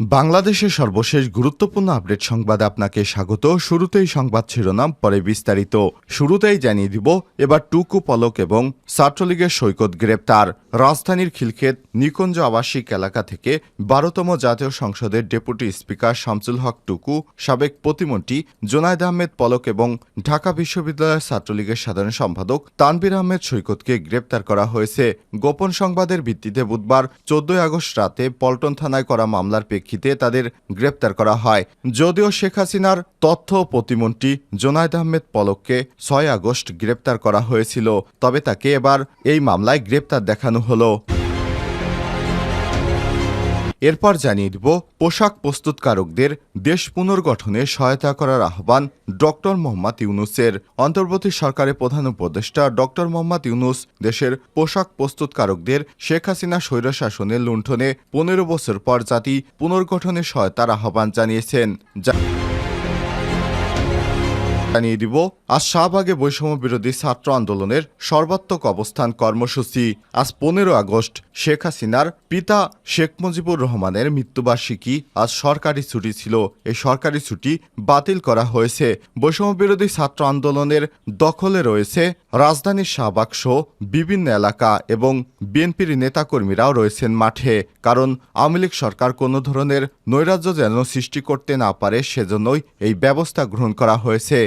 বাংলাদেশের সর্বশেষ গুরুত্বপূর্ণ আপডেট সংবাদে আপনাকে স্বাগত। শুরুতেই সংবাদ শিরোনাম, পরে বিস্তারিত। শুরুতেই জানিয়ে দিব, এবার টুকু পলক এবং ছাত্রলীগের সৈকত গ্রেপ্তার। রাজধানীর খিলক্ষেত, নিকুঞ্জ আবাসিক এলাকা থেকে বারোতম জাতীয় সংসদের ডেপুটি স্পিকার শামসুল হক টুকু, সাবেক প্রতিমন্ত্রী জোনায়দ আহমেদ পলক এবং ঢাকা বিশ্ববিদ্যালয়ের ছাত্রলীগের সাধারণ সম্পাদক তানবির আহমেদ সৈকতকে গ্রেপ্তার করা হয়েছে। গোপন সংবাদের ভিত্তিতে বুধবার চোদ্দই আগস্ট রাতে পল্টন থানায় করা মামলার প্রেক্ষিতে তাদের গ্রেপ্তার করা হয়। যদিও শেখ হাসিনার তথ্য প্রতিমন্ত্রী জোনায়দ আহমেদ পলককে ছয় আগস্ট গ্রেপ্তার করা হয়েছিল, তবে তাকে এবার এই মামলায় গ্রেপ্তার দেখানো হলো। এরপর জানিয়ে দিব, পোশাক প্রস্তুতকারকদের দেশ পুনর্গঠনে সহায়তা করার আহ্বান ডক্টর মোহাম্মদ ইউনুসের। অন্তর্বর্তী সরকারের প্রধান উপদেষ্টা ডক্টর মোহাম্মদ ইউনুস দেশের পোশাক প্রস্তুতকারকদের শেখ হাসিনা স্বৈরশাসনের লুণ্ঠনে পনেরো বছর পর জাতি পুনর্গঠনে সহায়তার আহ্বান জানিয়েছেন। জানিয়ে দিব, আজ শাহবাগে বৈষম্য বিরোধী ছাত্র আন্দোলনের সর্বাত্মক অবস্থান কর্মসূচি। আজ পনেরো আগস্ট, শেখ হাসিনার পিতা শেখ মুজিবুর রহমানের মৃত্যুবার্ষিকী। আজ সরকারি ছুটি ছিল। এই সরকারি ছুটি বাতিল করা হয়েছে। বৈষম্য বিরোধী ছাত্র আন্দোলনের দখলে রয়েছে রাজধানীর শাহবাগ সহ বিভিন্ন এলাকা এবং বিএনপির নেতাকর্মীরাও রয়েছেন মাঠে। কারণ আওয়ামী লীগ সরকার কোনো ধরনের নৈরাজ্য যেন সৃষ্টি করতে না পারে, সেজন্যই এই ব্যবস্থা গ্রহণ করা হয়েছে।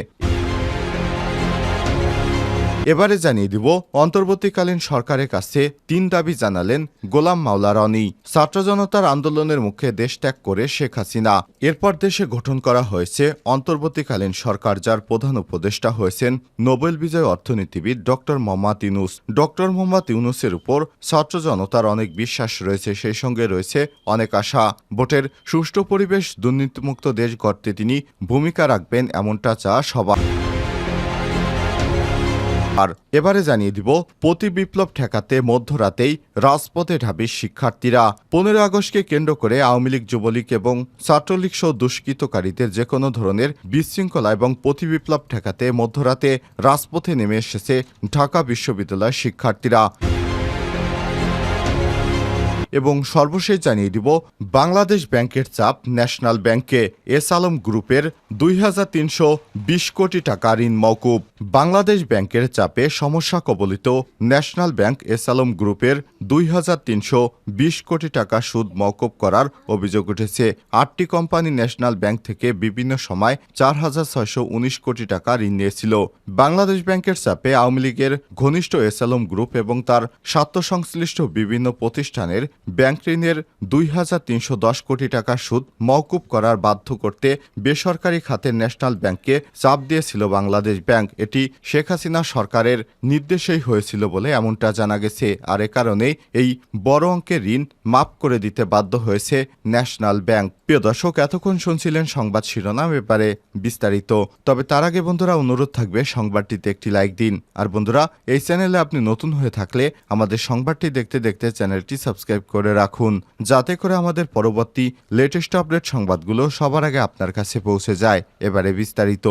এবারে জানিয়ে দিব, অন্তর্বর্তীকালীন সরকারের কাছে তিন দাবি জানালেন গোলাম মাওলা রনি। ছাত্র জনতার আন্দোলনের মুখে দেশ ত্যাগ করে শেখ হাসিনা। এরপর দেশে গঠন করা হয়েছে অন্তর্বর্তীকালীন সরকার, যার প্রধান উপদেষ্টা হয়েছেন নোবেল বিজয় অর্থনীতিবিদ ডক্টর মোহাম্মদ ইউনুস। ডক্টর মোহাম্মদ ইউনুসের উপর ছাত্র জনতার অনেক বিশ্বাস রয়েছে, সেই সঙ্গে রয়েছে অনেক আশা। ভোটের সুষ্ঠু পরিবেশ দুর্নীতিমুক্ত দেশ গড়তে তিনি ভূমিকা রাখবেন এমনটা চা সবার। আর এবারে জানিয়ে দিব, প্রতি বিপ্লব ঠেকাতে মধ্যরাতেই রাজপথে ঢাবির শিক্ষার্থীরা। পনেরো আগস্টকে কেন্দ্র করে আওয়ামী লীগ, যুবলীগ এবং ছাত্রলীগ সহ দুষ্কৃতকারীদের যে কোনো ধরনের বিশৃঙ্খলা এবং প্রতি বিপ্লব ঠেকাতে মধ্যরাতে রাজপথে নেমে এসেছে ঢাকা বিশ্ববিদ্যালয়ের শিক্ষার্থীরা। এবং সর্বশেষ জানিয়ে দিব, বাংলাদেশ ব্যাংকের চাপ ন্যাশনাল ব্যাংকে এস আলম গ্রুপের দুই হাজার তিনশো বিশ কোটি টাকা ঋণ মওকুব বাংলাদেশ ব্যাংকের চাপে সমস্যা কবলিত ন্যাশনাল ব্যাংক এস আলম গ্রুপের দুই হাজার তিনশো বিশ কোটি টাকা সুদ মওকুব করার অভিযোগ উঠেছে। আটটি কোম্পানি ন্যাশনাল ব্যাংক থেকে বিভিন্ন সময় চার হাজার ছয়শো উনিশ কোটি টাকা ঋণ নিয়েছিল। বাংলাদেশ ব্যাংকের চাপে আওয়ামী লীগের ঘনিষ্ঠ এস আলম গ্রুপ এবং তার স্বার্থ সংশ্লিষ্ট বিভিন্ন প্রতিষ্ঠানের ব্যাংক ঋণের দুই হাজার তিনশো দশ কোটি টাকা সুদ মওকুব করার বাধ্য করতে বেসরকারি খাতের ন্যাশনাল ব্যাংককে চাপ দিয়েছিল বাংলাদেশ ব্যাংক। এটি শেখ হাসিনা সরকারের নির্দেশেই হয়েছিল বলে এমনটা জানা গেছে। আর এ কারণেই এই বড় অঙ্কের ঋণ মাফ করে দিতে বাধ্য হয়েছে ন্যাশনাল ব্যাংক। প্রিয় দর্শক, এতক্ষণ শুনছিলেন সংবাদ শিরোনাম ব্যাপারে বিস্তারিত। তবে তার আগে বন্ধুরা, অনুরোধ থাকবে সংবাদটিতে একটি লাইক দিন। আর বন্ধুরা, এই চ্যানেলে আপনি নতুন হয়ে থাকলে আমাদের সংবাদটি দেখতে দেখতে চ্যানেলটি সাবস্ক্রাইব করে রাখুন, যাতে করে আমাদের পরবর্তী লেটেস্ট আপডেট সংবাদগুলো সবার আগে আপনার কাছে পৌঁছে যায়। এবারে বিস্তারিত।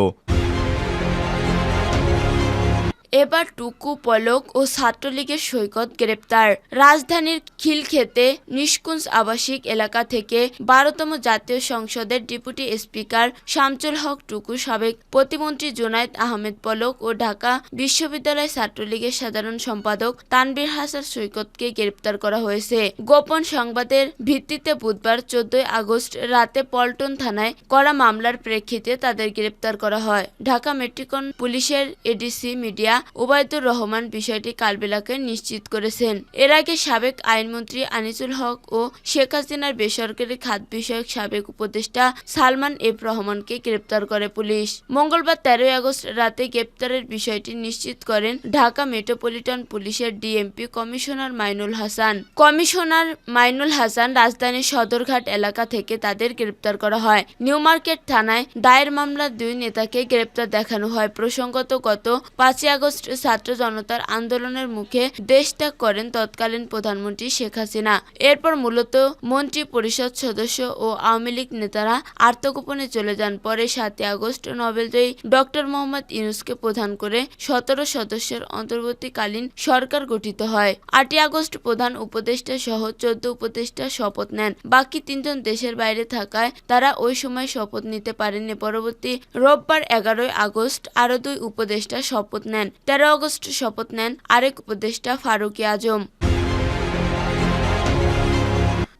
এবার টুকু, পলক ও ছাত্রলীগের সৈকত গ্রেপ্তার। রাজধানীর খিলক্ষেতে নিষ্কুঞ্জ আবাসিক এলাকা থেকে বারোতম জাতীয় সংসদের ডেপুটি স্পিকার শামচুল হক টুকু সাবেক প্রতিমন্ত্রী জোনায়েদ আহমেদ পলক ও ঢাকা বিশ্ববিদ্যালয় ছাত্রলীগের সাধারণ সম্পাদক তানবীর হাসান সৈকতকে গ্রেপ্তার করা হয়েছে। গোপন সংবাদের ভিত্তিতে বুধবার চোদ্দই আগস্ট রাতে পল্টন থানায় করা মামলার প্রেক্ষিতে তাদের গ্রেপ্তার করা হয়। ঢাকা মেট্রিকন পুলিশের এডিসি মিডিয়া ওবায়দুর রহমান বিষয়টি কালবেলাকে নিশ্চিত করেছেন। এর আগে সাবেক আইনমন্ত্রী আনিসুল হক ও শেখ হাসিনার বেসরকারি খাত বিষয়ক সাবেক উপদেষ্টা সালমান এফ রহমানকে গ্রেপ্তার করে পুলিশ। মঙ্গলবার তেরোই আগস্ট রাতে গ্রেপ্তারের বিষয়টি নিশ্চিত করেন ঢাকা মেট্রোপলিটন পুলিশের DMP commissioner Mainul Hasan. Commissioner Mainul Hasan রাজধানীর সদরঘাট এলাকা থেকে তাদের গ্রেপ্তার করা হয়। নিউ মার্কেট থানায় দায়ের মামলার দুই নেতাকে গ্রেপ্তার দেখানো হয়। প্রসঙ্গত গত পাঁচই আগস্ট আগস্ট ছাত্র জনতার আন্দোলনের মুখে দেশ ত্যাগ করেন তৎকালীন প্রধানমন্ত্রী শেখ হাসিনা। এরপর মূলত মন্ত্রী পরিষদ সদস্য ও আওয়ামী লীগ নেতারা আত্মগোপনে চলে যান। পরে সাতই আগস্ট নোবেলজয়ী ডক্টর মোহাম্মদ ইউনুসকে প্রধান করে সতেরো সদস্যের অন্তর্বর্তীকালীন সরকার গঠিত হয়। আটই আগস্ট প্রধান উপদেষ্টা সহ চোদ্দ উপদেষ্টা শপথ নেন। বাকি তিনজন দেশের বাইরে থাকায় তারা ওই সময় শপথ নিতে পারেননি। পরবর্তী রোববার এগারোই আগস্ট আরও দুই উপদেষ্টা শপথ নেন। তেরো আগস্ট শপথ নেন আরেক উপদেষ্টা ফারুকি আজম।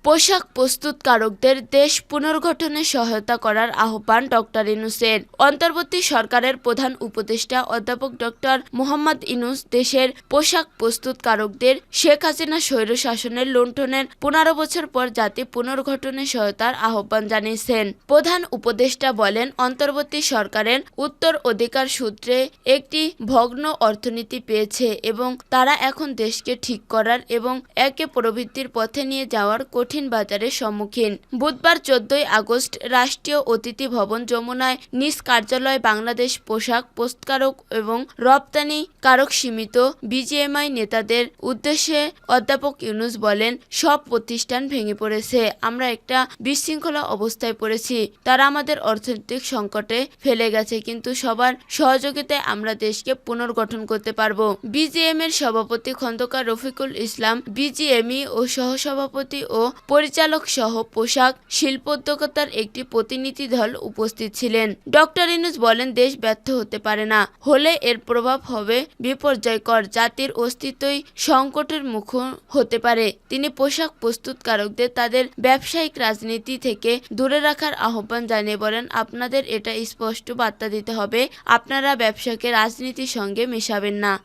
পোশাক প্রস্তুতকারকদের দেশ পুনর্গঠনে সহায়তা করার আহ্বান ডক্টর ইনুসের অন্তর্বর্তী সরকারের প্রধান উপদেষ্টা অধ্যাপক ডক্টর মোহাম্মদ ইনুস দেশের পোশাক প্রস্তুতকারকদের শেখ হাসিনা স্বৈর শাসনের লুণ্ঠনের পনেরো বছর পর জাতি পুনর্গঠনে সহায়তার আহ্বান জানিয়েছেন। প্রধান উপদেষ্টা বলেন, অন্তর্বর্তী সরকারের উত্তর অধিকার সূত্রে একটি ভগ্ন অর্থনীতি পেয়েছে এবং তারা এখন দেশকে ঠিক করার এবং একে প্রবৃত্তির পথে নিয়ে যাওয়ার কঠিন বাজারের সম্মুখীন। বুধবার চোদ্দই আগস্ট রাষ্ট্রীয় অতিথি ভবন যমুনায় নিজ কার্যালয় বাংলাদেশ পোশাক পোস্টকারক এবং রপ্তানি কারক সীমিত বিজিএমআই নেতাদের উদ্দেশ্যে অধ্যাপক ইউনুস বলেন, সব প্রতিষ্ঠান ভেঙে পড়েছে, আমরা একটা বিশৃঙ্খলা অবস্থায় পড়েছি। তারা আমাদের অর্থনৈতিক সংকটে ফেলে গেছে, কিন্তু সবার সহযোগিতায় আমরা দেশকে পুনর্গঠন করতে পারব। বিজিএম এর সভাপতি খন্দকার রফিকুল ইসলাম, বিজিএমই ও সহসভাপতি ও পরিচালক সহ পোশাক শিল্পোদ্যোক্তার একটি প্রতিনিধি দল উপস্থিত ছিলেন। ডক্টর ইনুস বলেন, দেশ ব্যর্থ হতে পারে না। হলে এর প্রভাব হবে বিপর্যয়কর। জাতির অস্তিত্বই সংকটের মুখ হতে পারে। তিনি পোশাক প্রস্তুতকারকদের, তাদের ব্যবসায়িক রাজনীতি থেকে দূরে রাখার আহ্বান জানিয়ে বলেন, আপনাদের এটা স্পষ্ট বার্তা দিতে হবে। আপনারা ব্যবসাকে রাজনীতির সঙ্গে মেশাবেন না।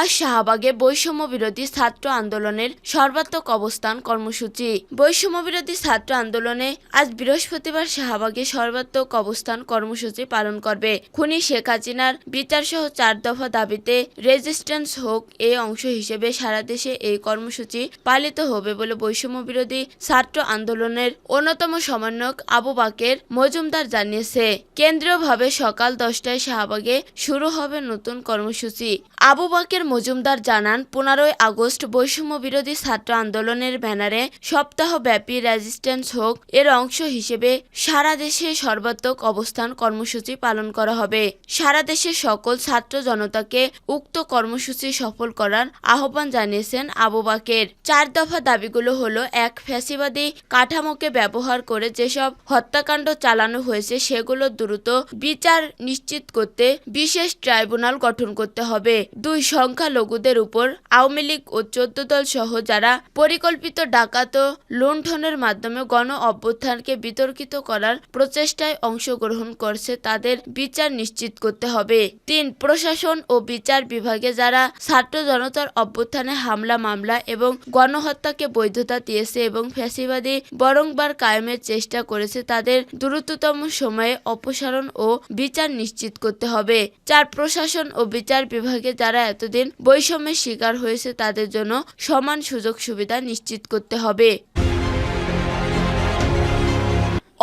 আজ শাহবাগে বৈষম্য বিরোধী ছাত্র আন্দোলনের সর্বাত্মক অবস্থান কর্মসূচি। বৈষম্য বিরোধী ছাত্র আন্দোলনে আজ বৃহস্পতিবার শাহবাগে সর্বাত্মক অবস্থান কর্মসূচি পালন করবে। খুনি শেখ হাসিনার বিচার সহ চার দফা দাবিতে রেজিস্ট্যান্স হোক এ অংশ হিসেবে সারা দেশে এই কর্মসূচি পালিত হবে বলে বৈষম্য বিরোধী ছাত্র আন্দোলনের অন্যতম সমন্বয়ক আবু বাকের মজুমদার জানিয়েছে। কেন্দ্রীয়ভাবে সকাল দশটায় শাহবাগে শুরু হবে নতুন কর্মসূচি। আবু বাকের মজুমদার জানান, পনেরোই আগস্ট বৈষম্য বিরোধী ছাত্র আন্দোলনের ব্যানারে সপ্তাহব্যাপী রেজিস্ট্যান্স হোক, এর অংশ হিসেবে সারা দেশে সর্বাত্মক অবস্থান কর্মসূচি পালন করা হবে। সারা দেশের সকল ছাত্র জনতাকে উক্ত কর্মসূচি সফল করার আহ্বান জানিয়েছেন আবু বাকের। চার দফা দাবিগুলো হলো, এক, ফ্যাসিবাদী কাঠামোকে ব্যবহার করে যেসব হত্যাকাণ্ড চালানো হয়েছে, সেগুলো দ্রুত বিচার নিশ্চিত করতে বিশেষ ট্রাইব্যুনাল গঠন করতে হবে। দুই সংখ্যালঘুদের উপর আওয়ামী লীগ ও চোদ্দ দল সহ যারা পরিকল্পিত ডাকাত লুণ্ঠনের মাধ্যমে গণ অভ্যুত্থানকে বিতর্কিত করার প্রচেষ্টায় অংশগ্রহণ করছে তাদের বিচার নিশ্চিত করতে হবে। তিন, প্রশাসন ও বিচার বিভাগে যারা ছাত্র জনতার অভ্যুত্থানে হামলা, মামলা এবং গণহত্যাকে বৈধতা দিয়েছে এবং ফ্যাসিবাদী বরংবার কায়েমের চেষ্টা করেছে, তাদের দ্রুততম সময়ে অপসারণ ও বিচার নিশ্চিত করতে হবে। চার, প্রশাসন ও বিচার বিভাগে যারা এতদিন বৈষম্যের শিকার হয়েছে তাদের জন্য সমান সুযোগ সুবিধা নিশ্চিত করতে হবে।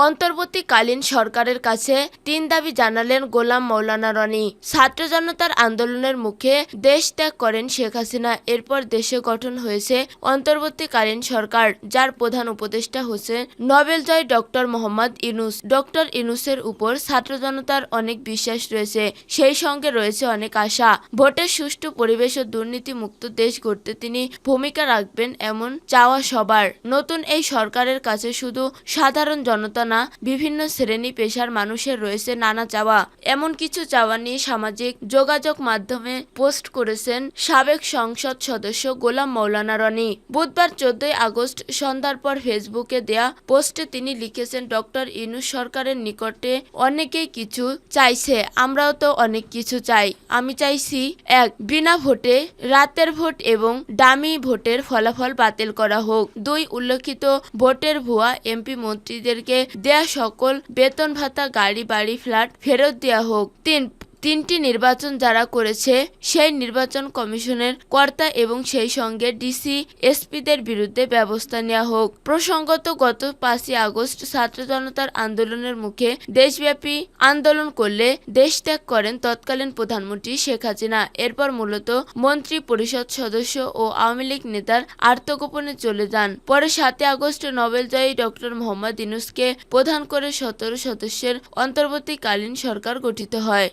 অন্তর্বর্তীকালীন সরকারের কাছে তিন দাবি জানালেন গোলাম মৌলানা রনি। ছাত্র জনতার আন্দোলনের মুখে দেশ ত্যাগ করেন শেখ হাসিনা। এরপর দেশে গঠন হয়েছে অন্তর্বর্তীকালীন সরকার, যার প্রধান উপদেষ্টা হোসেন নোবেলজয় ডক্টর মোহাম্মদ ইনুস ডক্টর ইনুসের উপর ছাত্র জনতার অনেক বিশ্বাস রয়েছে, সেই সঙ্গে রয়েছে অনেক আশা। ভোটের সুষ্ঠু পরিবেশ ও দুর্নীতি মুক্ত দেশ গড়তে তিনি ভূমিকা রাখবেন এমন চাওয়া সবার। নতুন এই সরকারের কাছে শুধু সাধারণ জনতা না বিভিন্ন শ্রেণি পেশার মানুষের রয়েছে নানা চাওয়া। এমন কিছু চাওয়া নিয়ে সামাজিক যোগাযোগ মাধ্যমে পোস্ট করেছেন সাবেক সংসদ সদস্য গোলাম মৌলানা রনি। বুধবার চোদ্দই আগস্ট সন্ধ্যার পর ফেসবুকে দেয়া পোস্টে তিনি লিখেছেন, ডক্টর ইনুস সরকারের নিকটে অনেকেই কিছু চাইছে, আমরাও তো অনেক কিছু চাই। আমি চাইছি, এক, বিনা ভোটে রাতের ভোট এবং দামি ভোটের ফলাফল বাতিল করা হোক। দুই, উল্লেখিত ভোটের ভুয়া এমপি মন্ত্রীদেরকে দেয়া সকল বেতন ভাতা গাড়ি বাড়ি ফ্ল্যাট ফেরত দেয়া হোক। তিন তিনটি নির্বাচন যারা করেছে, সেই নির্বাচন কমিশনের কর্তা এবং সেই সঙ্গে ডিসি, এসপিদের বিরুদ্ধে ব্যবস্থা নেওয়া হোক। প্রসঙ্গত, গত পাঁচই আগস্ট ছাত্র জনতার আন্দোলনের মুখে দেশব্যাপী আন্দোলন করলে দেশ ত্যাগ করেন তৎকালীন প্রধানমন্ত্রী শেখ হাসিনা। এরপর মূলত মন্ত্রী পরিষদ সদস্য ও আওয়ামী লীগ নেতার আত্মগোপনে চলে যান। পরে সাতই আগস্ট নোবেলজয়ী ডক্টর মোহাম্মদ ইনুসকে প্রধান করে সতেরো সদস্যের অন্তর্বর্তীকালীন সরকার গঠিত হয়।